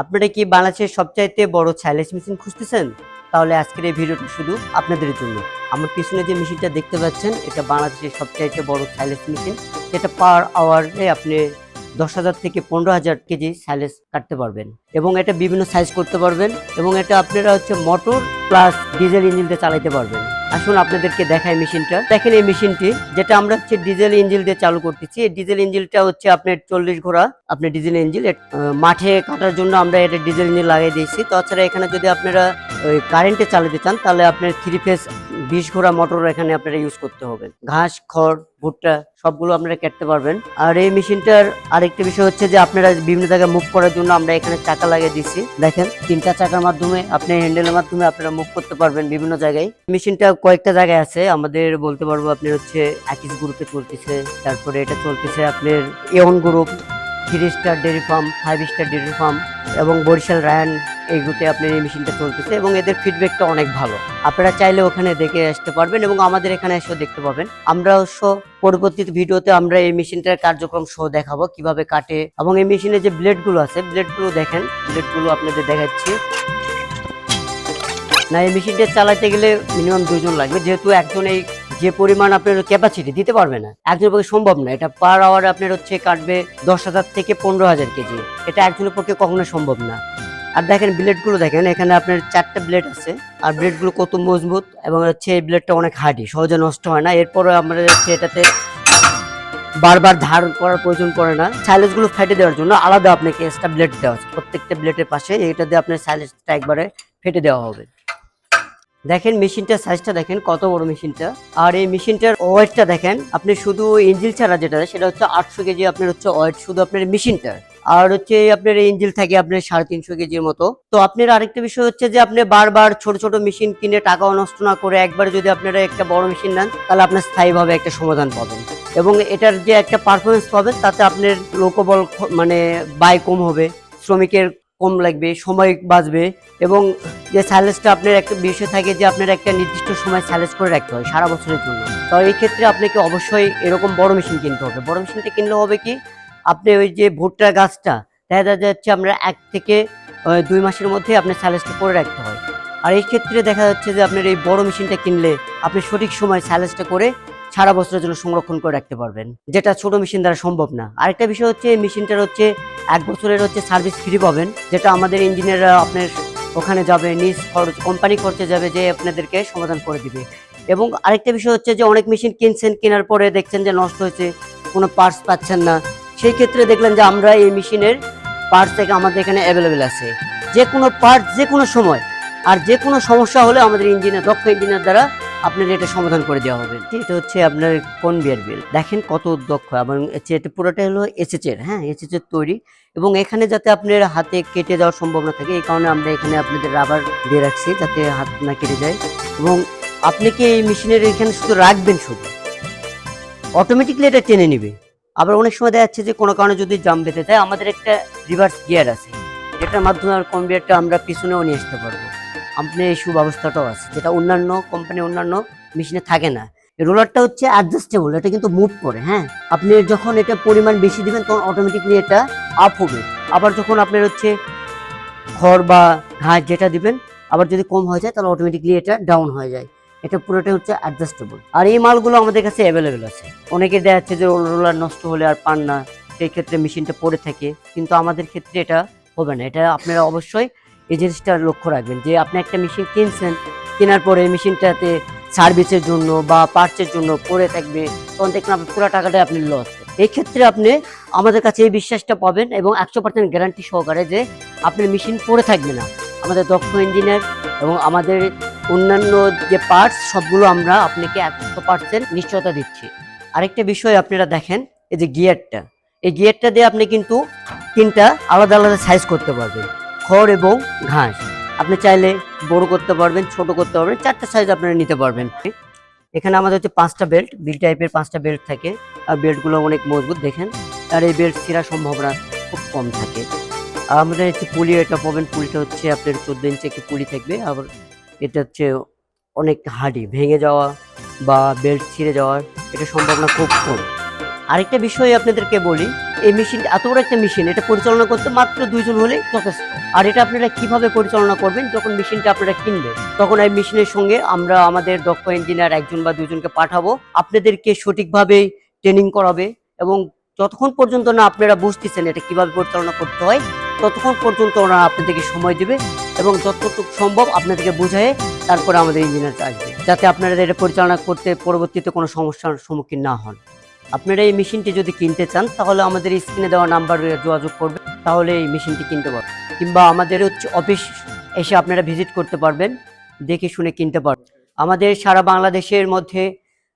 আপনারা কি বাংলাদেশের সবচাইতে বড় ছাইলেস মেশিন খুঁজতেছেন? তাহলে আজকের এই ভিডিওটি শুধু আপনাদের জন্য। আমার পিছনে যে মেশিনটা দেখতে পাচ্ছেন, এটা বাংলাদেশের সবচাইতে বড় ছাইলেস মেশিন যেটা পার আওয়ারে আপনি দশ হাজার থেকে পনেরো হাজার কেজি সাইলেস কাটতে পারবেন। এবং এটা বিভিন্ন সাইজ করতে পারবেন এবং এটা আপনারা হচ্ছে মোটর প্লাস ডিজেল ইঞ্জিন দিয়ে চালাতে পারবেন। আসুন আপনাদেরকে দেখাই মেশিনটা। দেখেন এই মেশিনটি, যেটা আমরা হচ্ছে ডিজেল ইঞ্জিন দিয়ে চালু করতেছি। এই ডিজেল ইঞ্জিনটা হচ্ছে আপনার চল্লিশ ঘোড়া। আপনার ডিজেল ইঞ্জিন মাঠে কাটার জন্য আমরা এটা ডিজেল ইঞ্জিন লাগিয়ে দিয়েছি। তাছাড়া এখানে যদি আপনারা ওই কারেন্টে চালাতে চান, তাহলে আপনার থ্রি ফেস বিশ ঘোড়া মোটর এখানে আপনারা ইউজ করতে হবে। ঘাস, খড়, ভুট্টা সবগুলো আপনারা কাটতে পারবেন। আর এই মেশিনটার আরেকটা বিষয় হচ্ছে যে আপনারা বিভিন্ন জায়গায় মুভ করার জন্য আমরা এখানে চাকা লাগিয়ে দিচ্ছি দেখেন, তিনটা চাকার মাধ্যমে আপনি হ্যান্ডেলের মাধ্যমে আপনারা মুভ করতে পারবেন বিভিন্ন জায়গায়। মেশিনটা কয়েকটা জায়গায় আছে, আমাদের বলতে পারব আপনার হচ্ছে অ্যাকিস গ্রুপে চলতেছে, তারপরে এটা চলতেছে আপনার এওন group three star dairy farm five star dairy farm এবং বরিশাল রায়ান এইগুলোতে আপনার এই মেশিনটা চলতেছে এবং এদের ফিডব্যাকটা অনেক ভালো। আপনারা চাইলে ওখানে দেখে আসতে পারবেন এবং আমাদের এখানে এসেও দেখতে পাবেন। আমরা অবশ্য পরবর্তী ভিডিওতে আমরা এই মেশিনটার কার্যক্রম শো দেখাবো, কীভাবে কাটে এবং এই মেশিনে যে ব্লেডগুলো আছে ব্লেডগুলো দেখেন ব্লেডগুলো আপনাদের দেখাচ্ছি। না, এই মেশিনটা চালাতে গেলে মিনিমাম দুজন লাগবে, যেহেতু একজন এই যে পরিমাণ আপনার ক্যাপাসিটি দিতে পারবে না, একজনের পক্ষে সম্ভব না। এটা পার আওয়ার আপনার হচ্ছে কাটবে দশ হাজার থেকে পনেরো হাজার কেজি। এটা একজনের পক্ষে কখনো সম্ভব না। আর দেখেন ব্লেডগুলো দেখেন, এখানে আপনার চারটা ব্লেড আছে। আর ব্লেডগুলো কত মজবুত এবং হচ্ছে এই ব্লেডটা অনেক হার্ডি সহজে নষ্ট হয় না। এরপরে আমরা হচ্ছে এটাতে বারবার ধার করার প্রয়োজন পড়ে না। সাইলেন্সগুলো ফেটে দেওয়ার জন্য আলাদা আপনাকে এক্সট্রা ব্লেড দেওয়া আছে। প্রত্যেকটা ব্লেডের পাশে এটা দিয়ে আপনার সাইলেন্সটা একবারে ফেটে দেওয়া হবে। দেখেন মেশিনটার সাইজটা দেখেন, কত বড় মেশিনটা। আর এই মেশিনটার ওয়েটটা দেখেন, আপনি শুধু ইঞ্জিল ছাড়া যেটা, সেটা হচ্ছে আটশো কেজি আপনার হচ্ছে ওয়েট শুধু আপনার মেশিনটার। আর হচ্ছে আপনার ইঞ্জিল থাকে আপনার সাড়ে তিনশো কেজির মতো। তো আপনার আরেকটা বিষয় হচ্ছে যে আপনি বারবার ছোট ছোট মেশিন কিনে টাকাও নষ্ট না করে একবারে যদি আপনারা একটা বড় মেশিন নেন, তাহলে আপনার স্থায়ীভাবে একটা সমাধান পাবেন। এবং এটার যে একটা পারফরমেন্স পাবেন, তাতে আপনার লোকবল মানে ব্যয় কম হবে, শ্রমিকের কম লাগবে, সময় বাঁচবে এবং যে স্যালেসটা আপনার একটা বিষয় থাকে যে আপনার একটা নির্দিষ্ট সময় স্যালেস করে রাখতে হয় সারা বছরের জন্য। তো এই ক্ষেত্রে আপনাকে অবশ্যই এরকম বড় মেশিন কিনতে হবে। বড় মেশিনটা কিনলে হবে কি? আপনি ওই যে ভুট্টা গাছটা, দেখা যাচ্ছে আমরা এক থেকে দুই মাসের মধ্যে আপনার স্যালেসটা করে রাখতে হয়। আর এই ক্ষেত্রে দেখা যাচ্ছে যে আপনার এই বড় মেশিনটা কিনলে আপনি সঠিক সময় স্যালেসটা করে সারা বছরের জন্য সংরক্ষণ করে রাখতে পারবেন, যেটা ছোট মেশিন দ্বারা সম্ভব না। আরেকটা বিষয় হচ্ছে, এই মেশিনটার হচ্ছে এক বছরের হচ্ছে সার্ভিস ফ্রি পাবেন, যেটা আমাদের ইঞ্জিনিয়াররা আপনার ওখানে যাবে, নিজ খরচ, কোম্পানি খরচে যাবে, যে আপনাদেরকে সমাধান করে দিবে। এবং আরেকটা বিষয় হচ্ছে যে অনেক মেশিন কিনছেন, কেনার পরে দেখছেন যে নষ্ট হয়েছে, কোনো পার্টস পাচ্ছেন না। সেই ক্ষেত্রে দেখলেন যে আমরা এই মেশিনের পার্টস থেকে আমাদের এখানে অ্যাভেলেবেল আছে। যে কোনো পার্ট যে কোনো সময়। আর যে কোনো সমস্যা হলে আমাদের ইঞ্জিনিয়ার দক্ষ ইঞ্জিনিয়ার দ্বারা আপনার এটা সমাধান করে দেওয়া হবে। এটা হচ্ছে আপনার কনভিয়ার বিল দেখেন কত দক্ষ। এবং এটা পুরোটা হলো এসএচ এর হ্যাঁ এসএচ এর তৈরি। এবং এখানে যাতে আপনার হাতে কেটে যাওয়ার সম্ভাবনা থাকে, এই কারণে আমরা এখানে আপনাদের রাবার দিয়ে রাখছি, যাতে হাত না কেটে যায়। এবং আপনি কি এই মেশিনের এখানে শুধু রাখবেন শুধু? অটোমেটিকলি এটা টেনে নিবে। আবার অনেক সময় দেখা যাচ্ছে যে কোনো কারণে যদি জাম বেঁধে যায় আমাদের একটা রিভার্স গিয়ার আছে। যেটার মাধ্যমে আর কনভিয়ারটা আমরা পিছনেও নিয়ে আসতে পারব। আপনি এই সুব্যবস্থাটাও আছে, যেটা অন্যান্য কোম্পানি অন্যান্য মেশিনে থাকে না। রোলারটা হচ্ছে অ্যাডজাস্টেবল এটা কিন্তু মুভ করে হ্যাঁ? আপনি যখন এটা পরিমাণ বেশি দিবেন, তখন অটোমেটিকলি এটা আপ হবে। আবার যখন আপনার হচ্ছে খড় বা ঘাস যেটা দিবেন, আবার যদি কম হয়ে যায়, তাহলে অটোমেটিকলি এটা ডাউন হয়ে যায়। এটা পুরোটা হচ্ছে অ্যাডজাস্টেবল আর এই মালগুলো আমাদের কাছে অ্যাভেলেবেল আছে। অনেকে দেখা যাচ্ছে যে রোলার নষ্ট হলে আর পান না, সেই ক্ষেত্রে মেশিনটা পড়ে থাকে। কিন্তু আমাদের ক্ষেত্রে এটা হবে না। এটা আপনারা অবশ্যই এই জিনিসটা লক্ষ্য রাখবেন যে আপনি একটা মেশিন কিনছেন, কেনার পরে মেশিনটাতে সার্ভিসের জন্য বা পার্টসের জন্য পড়ে থাকবে, তখন দেখবেন আপনার পুরো টাকাটাই আপনি লস এই ক্ষেত্রে আপনি আমাদের কাছে এই বিশ্বাসটা পাবেন এবং একশো পার্সেন্ট গ্যারান্টি সহকারে যে আপনার মেশিন পড়ে থাকবে না। আমাদের দক্ষ ইঞ্জিনিয়ার এবং আমাদের অন্যান্য যে পার্টস সবগুলো আমরা আপনাকে একশো পার্সেন্ট নিশ্চয়তা দিচ্ছি। আরেকটা বিষয় আপনারা দেখেন, এই যে গিয়ারটা এই গিয়ারটা দিয়ে আপনি কিন্তু তিনটা আলাদা আলাদা সাইজ করতে পারবেন। খড় এবং ঘাস। আপনি চাইলে বড় করতে পারবেন, ছোট করতে পারবেন, চারটা সাইজ আপনারা নিতে পারবেন। এখানে আমাদের হচ্ছে পাঁচটা বেল্ট বিল টাইপের পাঁচটা বেল্ট থাকে। আর বেল্টগুলো অনেক মজবুত, দেখেন। আর এই বেল্ট ছিঁড়ার সম্ভাবনা খুব কম থাকে। আর আমাদের হচ্ছে পুলি এটা পাবেন, পুলিটা হচ্ছে আপনার চোদ্দ ইঞ্চি একটি পুলি থাকবে। আবার এটা হচ্ছে অনেক হার্ডি ভেঙে যাওয়া বা বেল্ট ছিঁড়ে যাওয়ার এটা সম্ভাবনা খুব কম। আরেকটা বিষয় আপনাদেরকে বলি, এই মেশিন এত বড় একটা মেশিন এটা পরিচালনা করতে মাত্র দুইজন হলে যথেষ্ট। আর এটা আপনারা কীভাবে পরিচালনা করবেন? যখন মেশিনটা আপনারা কিনবেন, তখন এই মেশিনের সঙ্গে আমরা আমাদের দক্ষ ইঞ্জিনিয়ার একজন বা দুজনকে পাঠাবো, আপনাদেরকে সঠিকভাবে ট্রেনিং করাবে এবং যতক্ষণ পর্যন্ত না আপনারা বুঝতেছেন এটা কীভাবে পরিচালনা করতে হয় ততক্ষণ পর্যন্ত ওরা আপনাদেরকে সময় দেবে এবং যতটুকু সম্ভব আপনাদেরকে বুঝায় তারপরে আমাদের ইঞ্জিনিয়ার আসবে, যাতে আপনারা এটা পরিচালনা করতে পরবর্তীতে কোনো সমস্যার সম্মুখীন না হন। আপনারা এই মেশিনটি যদি কিনতে চান, তাহলে আমাদের স্ক্রিনে দেওয়া নাম্বারে যোগাযোগ করবেন, তাহলে এই মেশিনটি কিনতে পারবেন। কিংবা আমাদের হচ্ছে অফিস এসে আপনারা ভিজিট করতে পারবেন, দেখে শুনে কিনতে পারবেন। আমাদের সারা বাংলাদেশের মধ্যে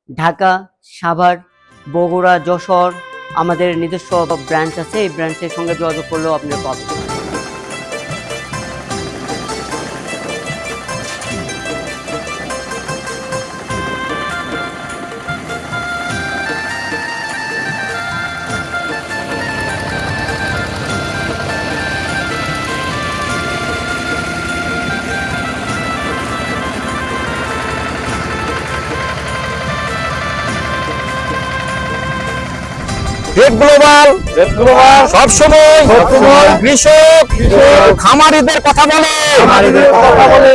ঢাকা, সাভার, বগুড়া, যশোর আমাদের নিজস্ব ব্রাঞ্চ আছে এই ব্রাঞ্চের সঙ্গে যোগাযোগ করলেও আপনি পাবেন। রেড গ্লোবাল সব সময় সবসময় কৃষক কৃষক, খামারিদের কথা বলে। খামারিদের কথা বলে।